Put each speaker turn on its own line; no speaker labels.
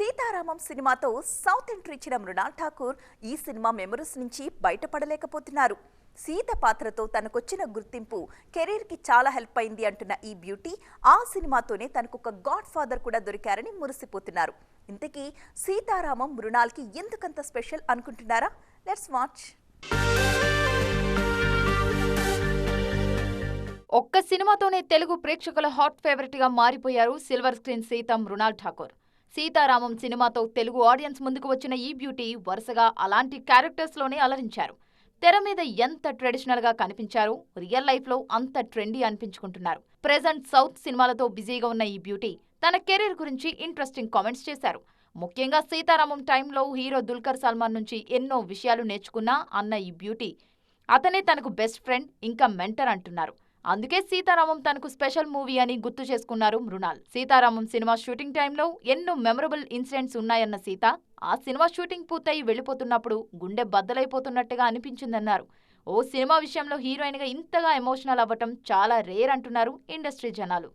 సీతారామం సినిమాతో south entry ఇచ్చిన మృణాల్ ఠాకూర్ ఈ సినిమా మెమరీస్ నుంచి బయటపడలేకపోతున్నారు. సీత పాత్రతో తనకొచ్చిన గుర్తింపు కెరీర్కి చాలా హెల్ప్ అయింది అంటున్న ఈ బ్యూటీ ఆ సినిమాతోనే తనకు ఒక గాడ్ ఫాదర్ కూడా దొరికారని మురిసిపోతున్నారు. ఇంతకీ సీతారామం మృణాల్కి ఎందుకంత స్పెషల్ అనుకుంటున్నారా? Let's watch.
ఒక్క సినిమాతోనే తెలుగు ప్రేక్షకుల హాట్ ఫేవరెట్గా మారిపోయారు సిల్వర్ స్క్రీన్ సీత మృణాల్ ఠాకూర్. సీతారామం సినిమాతో తెలుగు ఆడియన్స్ ముందుకు వచ్చిన ఈ బ్యూటీ వరుసగా అలాంటి క్యారెక్టర్స్లోనే అలరించారు. తెర మీద ఎంత ట్రెడిషనల్గా కనిపించారో రియల్ లైఫ్లో అంత ట్రెండీ అనిపించుకుంటున్నారు. ప్రెజెంట్ సౌత్ సినిమాలతో బిజీగా ఉన్న ఈ బ్యూటీ తన కెరీర్ గురించి ఇంట్రెస్టింగ్ కామెంట్స్ చేశారు. ముఖ్యంగా సీతారామం టైంలో హీరో దుల్కర్ సల్మాన్ నుంచి ఎన్నో విషయాలు నేర్చుకున్నా అన్న ఈ బ్యూటీ అతనే తనకు బెస్ట్ ఫ్రెండ్ ఇంకా మెంటర్ అంటున్నారు. అందుకే సీతారామం తనకు స్పెషల్ మూవీ అని గుర్తు చేసుకున్నారు మృణాల్. సీతారామం సినిమా షూటింగ్ టైంలో ఎన్నో మెమరబుల్ ఇన్సిడెంట్స్ ఉన్నాయన్న సీత ఆ సినిమా షూటింగ్ పూర్తయి వెళ్ళిపోతున్నప్పుడు గుండె బద్దలైపోతున్నట్టుగా అనిపించిందన్నారు. ఓ సినిమా విషయంలో హీరోయిన్గా ఇంతగా ఎమోషనల్ అవ్వటం చాలా రేర్ అంటున్నారు ఇండస్ట్రీ జనాలు.